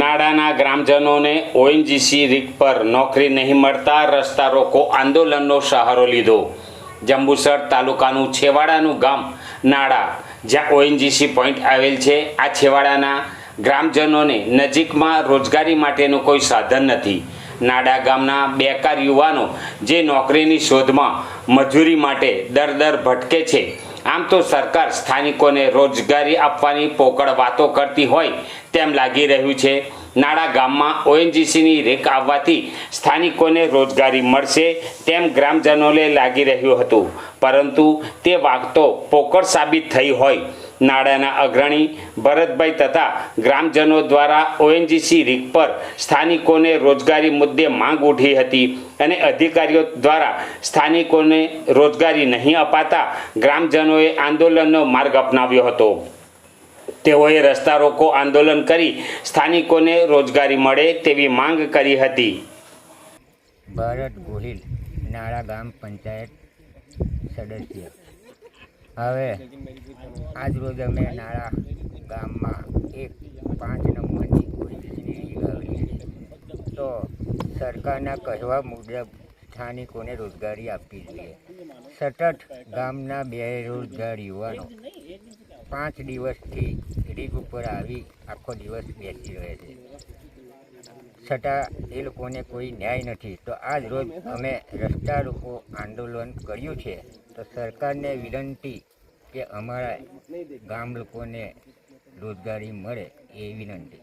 નાડાના ગ્રામજનોને ઓએનજીસી રીક પર નોકરી નહીં મળતા રસ્તા રોકો આંદોલનનો સહારો લીધો. જંબુસર તાલુકાનું છેવાડાનું ગામ નાડા જ્યાં ઓએનજીસી પોઈન્ટ આવેલ છે. આ છેવાડાના ગ્રામજનોને નજીકમાં રોજગારી માટેનું કોઈ સાધન નથી. નાડા ગામના બેકાર યુવાનો જે નોકરીની શોધમાં મજૂરી માટે દર દર ભટકે છે. આમ તો સરકાર સ્થાનિકોને રોજગારી આપવાની પોકળ વાતો કરતી હોય તેમ લાગી રહ્યું છે. નાડા ગામમાં ઓએનજીસીની રેક આવવાથી સ્થાનિકોને રોજગારી મળશે તેમ ગ્રામજનોને લાગી રહ્યું હતું. પરંતુ તે વાતો પોકળ સાબિત થઈ હોય નાડાના અગ્રણી ભરતભાઈ તથા ગ્રામજનો દ્વારા ઓએનજીસી રીક પર સ્થાનિકોને રોજગારી મુદ્દે માંગ ઉઠી હતી અને અધિકારીઓ દ્વારા સ્થાનિકોને રોજગારી નહીં અપાતા ગ્રામજનોએ આંદોલનનો માર્ગ અપનાવ્યો હતો. તેઓએ રસ્તા રોકો, આંદોલન કરી સ્થાનિકોને રોજગારી મળે તેવી માંગ કરી હતી. ભરત ગોહિલ, નાળા ગામ પંચાયત સદસ્ય. હવે આજ રોજ અમે નાળા ગામમાં એક પાંચ નંબરની કોઈ આવી તો સરકારના કહેવા મુજબ સ્થાનિકોને રોજગારી આપવી જોઈએ. સતત ગામના બેરોજગાર યુવાનો પાંચ દિવસથી રીગ ઉપર આવી આખો દિવસ બેસી રહે છે. છતાં એ લોકોને કોઈ ન્યાય નથી. તો આજ રોજ અમે રસ્તા રોકો આંદોલન કર્યું છે. તો સરકારને વિનંતી કે અમારા ગામ લોકોને રોજગારી મળે એ વિનંતી.